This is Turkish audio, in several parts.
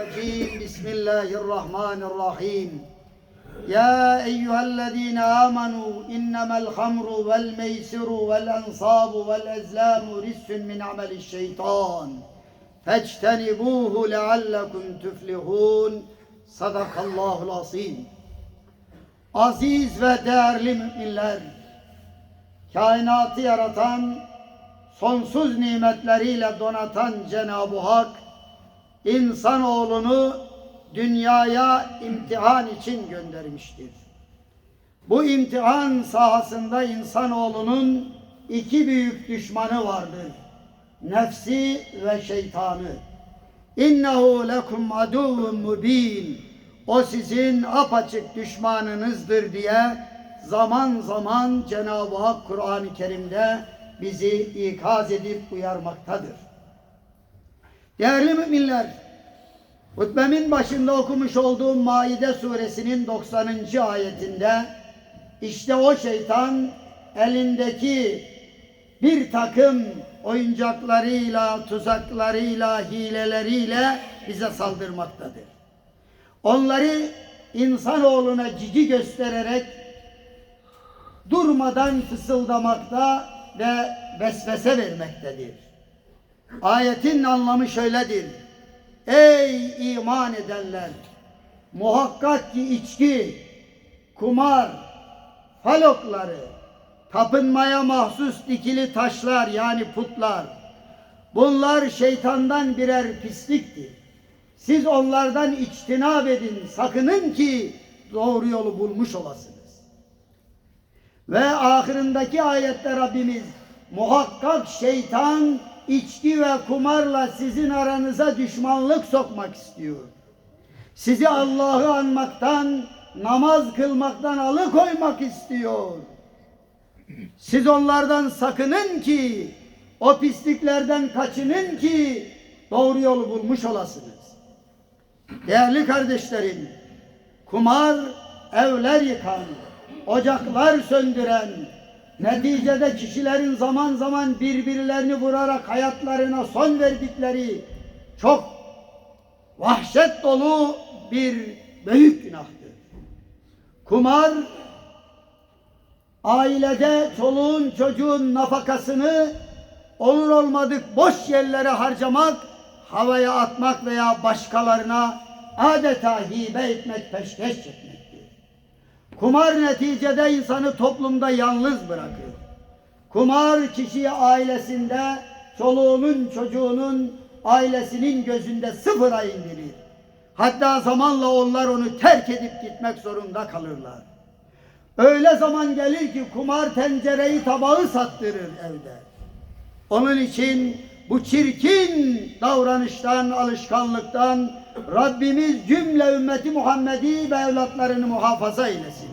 الرجيم بسم الله الرحمن الرحيم يا أيها الذين آمنوا إنما الخمر والميسر والأنصاب والأزلام رجس من عمل الشيطان فاجتنبوه لعلكم تفلحون صدق الله العظيم Aziz ve değerli müminler, kainatı yaratan, sonsuz nimetleriyle donatan Cenab-ı Hak, insanoğlunu dünyaya imtihan için göndermiştir. Bu imtihan sahasında insanoğlunun iki büyük düşmanı vardır. Nefsi ve şeytanı. İnnehu lekum aduvun mubin. O sizin apaçık düşmanınızdır diye zaman zaman Cenab-ı Hak Kur'an-ı Kerim'de bizi ikaz edip uyarmaktadır. Değerli müminler, hutbemin başında okumuş olduğum Maide suresinin 90. ayetinde işte o şeytan elindeki bir takım oyuncaklarıyla, tuzaklarıyla, hileleriyle bize saldırmaktadır. Onları insanoğluna cici göstererek durmadan fısıldamakta ve vesvese vermektedir. Ayetin anlamı şöyledir. Ey iman edenler! Muhakkak ki içki, kumar, falokları, tapınmaya mahsus dikili taşlar yani putlar, bunlar şeytandan birer pisliktir. Siz onlardan içtinab edin, sakının ki doğru yolu bulmuş olasınız. Ve ahirindeki ayette Rabbimiz muhakkak şeytan içki ve kumarla sizin aranıza düşmanlık sokmak istiyor. Sizi Allah'ı anmaktan, namaz kılmaktan alıkoymak istiyor. Siz onlardan sakının ki, o pisliklerden kaçının ki doğru yolu bulmuş olasınız. Değerli kardeşlerim, kumar evler yıkan, ocaklar söndüren, neticede kişilerin zaman zaman birbirlerini vurarak hayatlarına son verdikleri çok vahşet dolu bir büyük günahtır. Kumar ailede çoluğun çocuğun nafakasını olur olmadık boş yerlere harcamak, havaya atmak veya başkalarına adeta hibe etmek, peşkeş çekmektir. Kumar neticede insanı toplumda yalnız bırakır. Kumar kişiyi ailesinde, çoluğunun çocuğunun ailesinin gözünde sıfıra indirir. Hatta zamanla onlar onu terk edip gitmek zorunda kalırlar. Öyle zaman gelir ki kumar tencereyi tabağı sattırır evde. Onun için bu çirkin davranıştan, alışkanlıktan Rabbimiz cümle ümmeti Muhammedi ve evlatlarını muhafaza eylesin.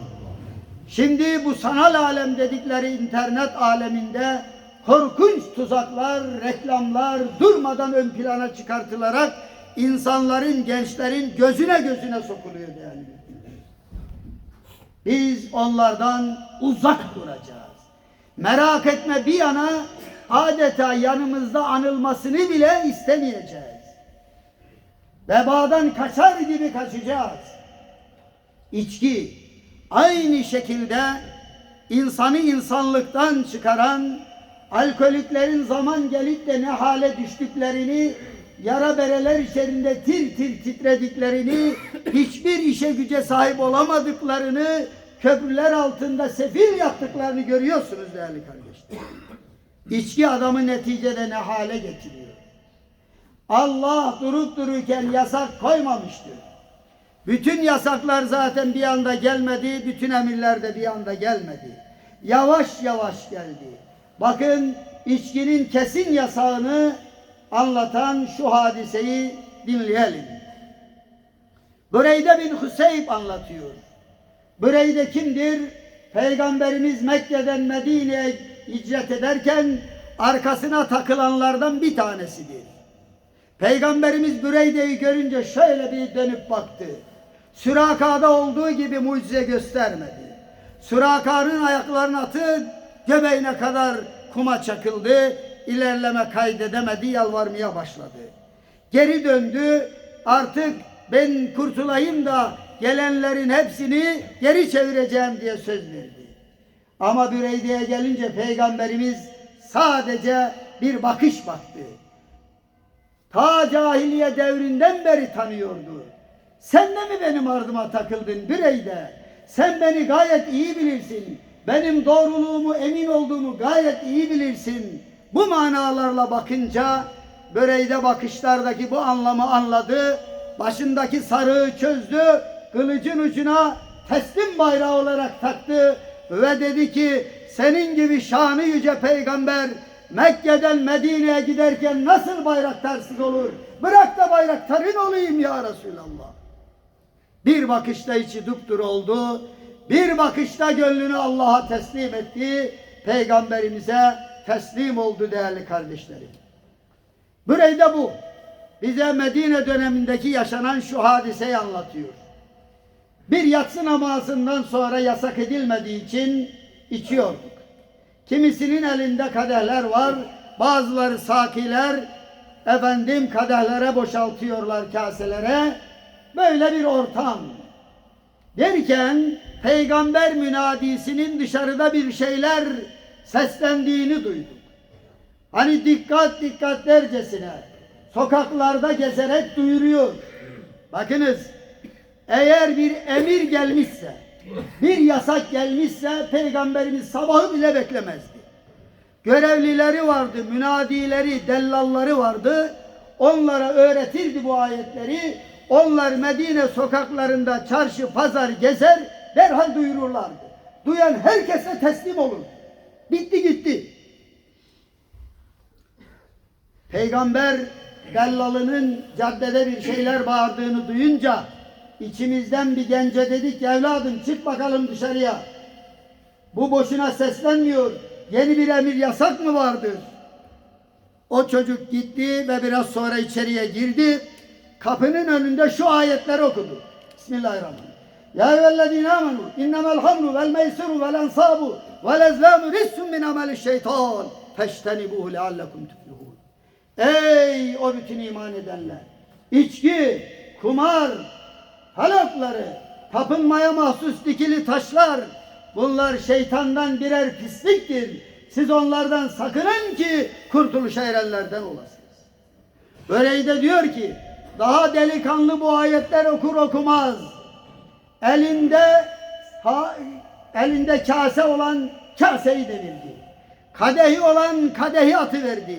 Şimdi bu sanal alem dedikleri internet aleminde korkunç tuzaklar, reklamlar durmadan ön plana çıkartılarak insanların, gençlerin gözüne gözüne sokuluyor müminler. Biz onlardan uzak duracağız. Merak etme bir yana adeta yanımızda anılmasını bile istemeyeceğiz. Vebadan kaçar gibi kaçacağız. İçki aynı şekilde insanı insanlıktan çıkaran alkoliklerin zaman gelip de ne hale düştüklerini yara bereler içerisinde tir tir titrediklerini hiçbir işe güce sahip olamadıklarını köprüler altında sefil yaptıklarını görüyorsunuz değerli kardeşler. İçki adamı neticede ne hale getiriyor. Allah durup dururken yasak koymamıştır. Bütün yasaklar zaten bir anda gelmedi, bütün emirler de bir anda gelmedi. Yavaş yavaş geldi. Bakın içkinin kesin yasağını anlatan şu hadiseyi dinleyelim. Büreyde bin Hüseyb anlatıyor. Büreyde kimdir? Peygamberimiz Mekke'den Medine'ye hicret ederken arkasına takılanlardan bir tanesidir. Peygamberimiz Büreyde'yi görünce şöyle bir dönüp baktı. Süraka'da olduğu gibi mucize göstermedi. Süraka'nın ayaklarının atı göbeğine kadar kuma çakıldı. İlerleme kaydedemedi, yalvarmaya başladı. Geri döndü, artık ben kurtulayım da gelenlerin hepsini geri çevireceğim diye söz verdi. Ama Büreyde'ye gelince peygamberimiz sadece bir bakış baktı. Ta cahiliye devrinden beri tanıyordu. Sen de mi benim ardıma takıldın Büreyde? Sen beni gayet iyi bilirsin. Benim doğruluğumu, emin olduğumu gayet iyi bilirsin. Bu manalarla bakınca Böreyde bakışlardaki bu anlamı anladı. Başındaki sarığı çözdü. Kılıcın ucuna teslim bayrağı olarak taktı. Ve dedi ki senin gibi şanı yüce peygamber Mekke'den Medine'ye giderken nasıl bayraktarsız olur? Bırak da bayraktarın olayım ya Resulallah. Bir bakışta içi dupduru oldu. Bir bakışta gönlünü Allah'a teslim etti. Peygamberimize teslim oldu değerli kardeşlerim. Burayı bu. Bize Medine dönemindeki yaşanan şu hadiseyi anlatıyor. Bir yatsı namazından sonra yasak edilmediği için içiyorduk. Kimisinin elinde kadehler var. Bazıları sakiler efendim kadehlere boşaltıyorlar kaselere. Böyle bir ortam. Derken peygamber münadisinin dışarıda bir şeyler seslendiğini duyduk. Hani dikkat dikkat dercesine sokaklarda gezerek duyuruyor. Bakınız eğer bir emir gelmişse, bir yasak gelmişse peygamberimiz sabahı bile beklemezdi. Görevlileri vardı, münadileri, dellalları vardı. Onlara öğretirdi bu ayetleri. Onlar Medine sokaklarında çarşı, pazar gezer, derhal duyururlardı. Duyan herkese teslim olur. Bitti gitti. Peygamber dellalının caddede bir şeyler bağırdığını duyunca içimizden bir gence dedik evladım çık bakalım dışarıya. Bu boşuna seslenmiyor. Yeni bir emir yasak mı vardır? O çocuk gitti ve biraz sonra içeriye girdi. Kapının önünde şu ayetleri okudu. Bismillahirrahmanirrahim. Ya eyyühellezine amenu innemel hamru vel meysiru vel ensabu vel ezlamu rissun min ameli şeytan feştenibuhu leallekum tuflihun. Ey o bütün iman edenler! İçki, kumar, halakları, tapınmaya mahsus dikili taşlar, bunlar şeytandan birer pisliktir. Siz onlardan sakının ki kurtuluşa erenlerden olasınız. Böyleyde diyor ki, daha delikanlı bu ayetler okur okumaz. Elinde ha, elinde kase olan kaseyi devirdi. Kadehi olan kadehi atıverdi.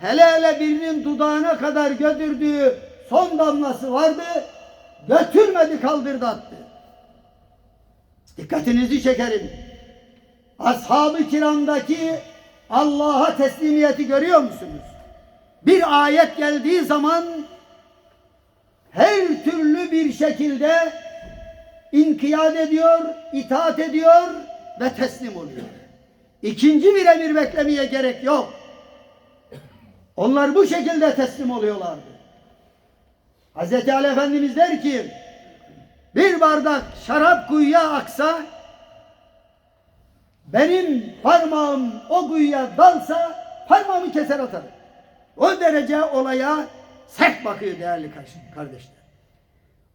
Hele hele birinin dudağına kadar götürdüğü son damlası vardı. Götürmedi kaldırdı attı. Dikkatinizi çekerim. Ashab-ı kiramdaki Allah'a teslimiyeti görüyor musunuz? Bir ayet geldiği zaman her türlü bir şekilde inkiyat ediyor, itaat ediyor ve teslim oluyor. İkinci bir emir beklemeye gerek yok. Onlar bu şekilde teslim oluyorlardı. Hz. Ali Efendimiz der ki bir bardak şarap kuyuya aksa benim parmağım o kuyuya dalsa parmağımı keser atarım. O derece olaya sert bakıyor değerli kardeşler.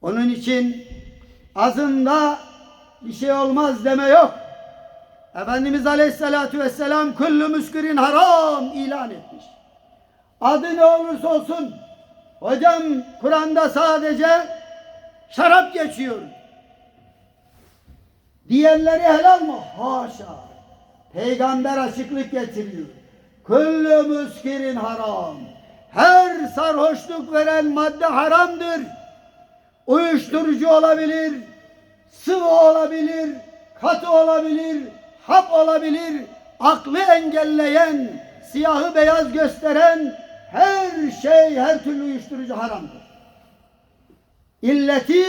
Onun için azında bir şey olmaz deme yok. Efendimiz Aleyhisselatü Vesselam kullu müskirin haram ilan etmiş. Adı ne olursa olsun. Hocam Kur'an'da sadece şarap geçiyor. Diğerleri helal mı? Haşa. Peygamber açıklık getiriyor. Kullu müskirin haram. Her sarhoşluk veren madde haramdır. Uyuşturucu olabilir, sıvı olabilir, katı olabilir, hap olabilir, aklı engelleyen, siyahı beyaz gösteren her şey, her türlü uyuşturucu haramdır. İlleti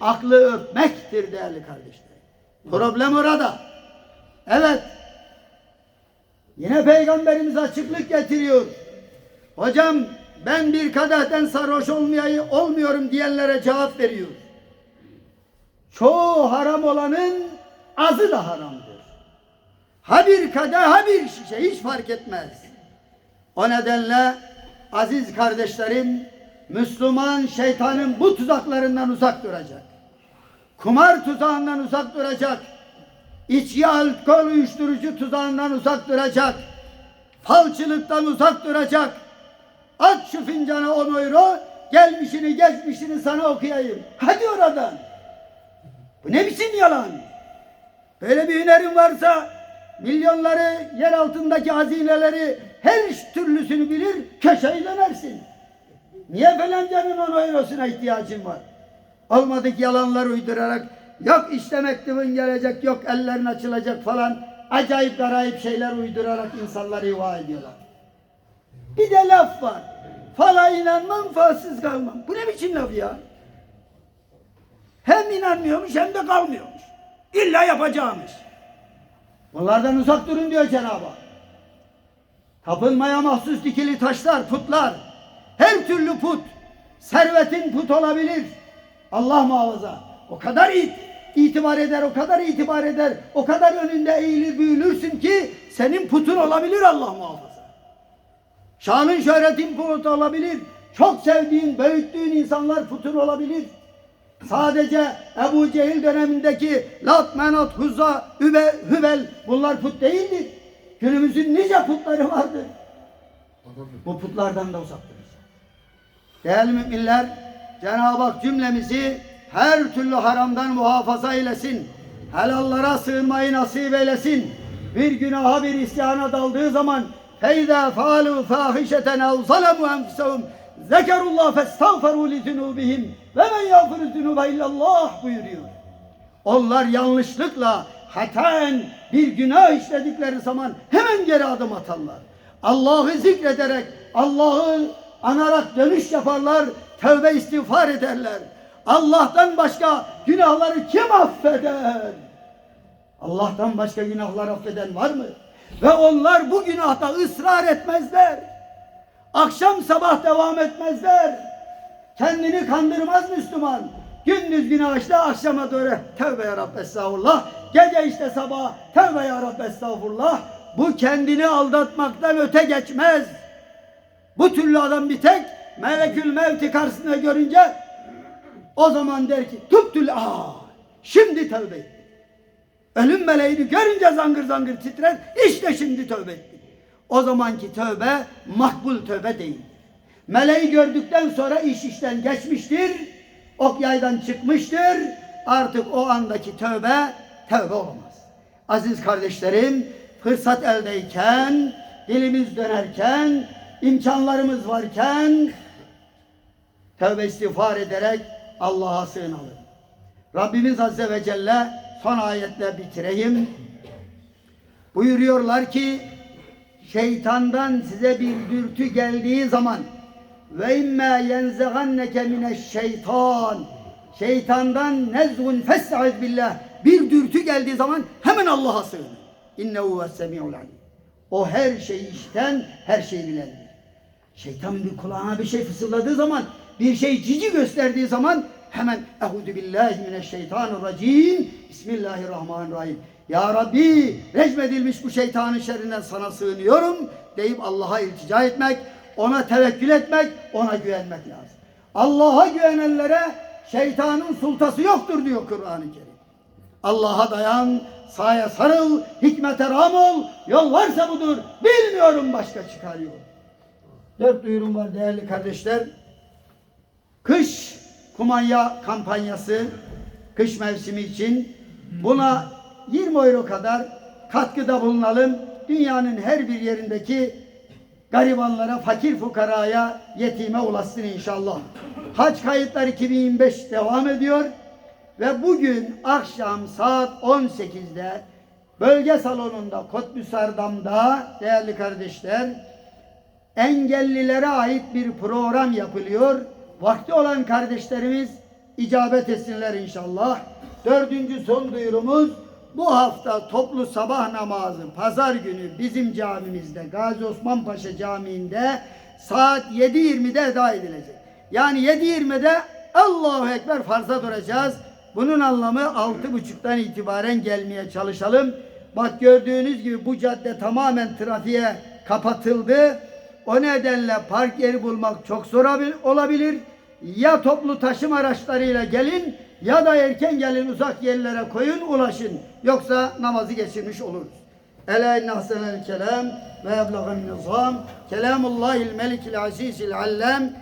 aklı öpmektir değerli kardeşler. Problem orada. Evet. Yine Peygamberimiz açıklık getiriyor. Hocam ben bir kadehten sarhoş olmayayı olmuyorum diyenlere cevap veriyor. Çoğu haram olanın azı da haramdır. Ha bir kadeh ha bir şişe hiç fark etmez. O nedenle aziz kardeşlerim Müslüman şeytanın bu tuzaklarından uzak duracak. Kumar tuzağından uzak duracak. İçki, alkol, uyuşturucu tuzağından uzak duracak. Falçılıktan uzak duracak. At şu fincana 10 euro, gelmişini geçmişini sana okuyayım. Hadi oradan. Bu ne biçim yalan? Böyle bir hünerin varsa milyonları, yer altındaki hazineleri her türlüsünü bilir, köşeyi dönersin. Niye falancanın 10 eurosuna ihtiyacın var? Olmadık yalanlar uydurarak yok işte mektubun gelecek, yok ellerin açılacak falan acayip garayip şeyler uydurarak insanları yuva ediyorlar. Bir de laf var. Fala inanmam, falsız kalmam. Bu ne biçim laf ya? Hem inanmıyormuş hem de kalmıyormuş. İlla yapacağımış. Bunlardan uzak durun diyor Cenab-ı Hak. Tapınmaya mahsus dikili taşlar, putlar, her türlü put, servetin put olabilir. Allah muhafaza. O kadar it, itibar eder, o kadar itibar eder, o kadar önünde eğilir büyülürsün ki senin putun olabilir Allah muhafaza. Şanın şöhretin put olabilir. Çok sevdiğin, büyüttüğün insanlar putun olabilir. Sadece Ebu Cehil dönemindeki Lat, Menat, Huzza, Übe, Hübel bunlar put değildir. Günümüzün nice putları vardır. Bu putlardan da uzaktır. Değerli müminler, Cenab-ı Hak cümlemizi her türlü haramdan muhafaza eylesin. Helallara sığınmayı nasip eylesin. Bir günaha bir isyana daldığı zaman feyda faalu fahişeten ev zalemu enfisehum zekerullah festağferu li zunubihim ve men yağfiru zunuba illallah buyuruyor. Onlar yanlışlıkla haten bir günah işledikleri zaman hemen geri adım atarlar. Allah'ı zikrederek, Allah'ı anarak dönüş yaparlar, tövbe istiğfar ederler. Allah'tan başka günahları kim affeder? Allah'tan başka günahlar affeden var mı? Ve onlar bu günahta ısrar etmezler. Akşam sabah devam etmezler. Kendini kandırmaz Müslüman. Gündüz günah işte akşama doğru tövbe ya Rabbi estağfurullah. Gece işte sabah tövbe ya Rabbi estağfurullah. Bu kendini aldatmaktan öte geçmez. Bu türlü adam bir tek melekül mevti karşısında görünce o zaman der ki tüptül aa şimdi tövbe ettim. Ölüm meleğini görünce zangır zangır titrer işte şimdi tövbe ettim. O zamanki tövbe makbul tövbe değil. Meleği gördükten sonra iş işten geçmiştir. Ok yaydan çıkmıştır. Artık o andaki tövbe tövbe olamaz. Aziz kardeşlerim, fırsat eldeyken, dilimiz dönerken, imkanlarımız varken tövbe istiğfar ederek Allah'a sığınalım. Rabbimiz Azze ve Celle son ayetle bitireyim. Buyuruyorlar ki şeytandan size bir dürtü geldiği zaman ve imme yenzeganneke mineşşeytan şeytandan nezgun festaiz billah bir dürtü geldiği zaman hemen Allah'a sığın. İnnehu vessemi'ul alim. O her şeyi işiten, her şeyi bilendir. Şeytan bir kulağına bir şey fısıldadığı zaman, bir şey cici gösterdiği zaman hemen Eûzü billahi mineşşeytanirracim. Bismillahirrahmanirrahim. Ya Rabbi recmedilmiş bu şeytanın şerrinden sana sığınıyorum deyip Allah'a iltica etmek, ona tevekkül etmek, ona güvenmek lazım. Allah'a güvenenlere şeytanın sultası yoktur diyor Kur'an-ı Kerim. Allah'a dayan, sahaya sarıl, hikmete ram ol, yol varsa budur, bilmiyorum başka çıkar yol. Dört duyurum var değerli kardeşler. Kış kumanya kampanyası, kış mevsimi için buna 20 euro kadar katkıda bulunalım. Dünyanın her bir yerindeki garibanlara, fakir fukaraya, yetime ulaşsın inşallah. Hac kayıtları 2025 devam ediyor. Ve bugün akşam saat 18'de bölge salonunda Kotbüsardam'da değerli kardeşler engellilere ait bir program yapılıyor. Vakti olan kardeşlerimiz icabet etsinler inşallah. Dördüncü son duyurumuz bu hafta toplu sabah namazı pazar günü bizim camimizde Gazi Osman Paşa Camii'nde saat 7.20'de eda edilecek. Yani 7.20'de Allahu Ekber farza duracağız. Bunun anlamı altı buçuktan itibaren gelmeye çalışalım. Bak gördüğünüz gibi bu cadde tamamen trafiğe kapatıldı. O nedenle park yeri bulmak çok zor abil- olabilir. Ya toplu taşıma araçlarıyla gelin ya da erken gelin uzak yerlere koyun ulaşın. Yoksa namazı geçirmiş oluruz. Ela inne ahsenel kelam ve eblagan nizam. Kelamullahil melikil azizil allam.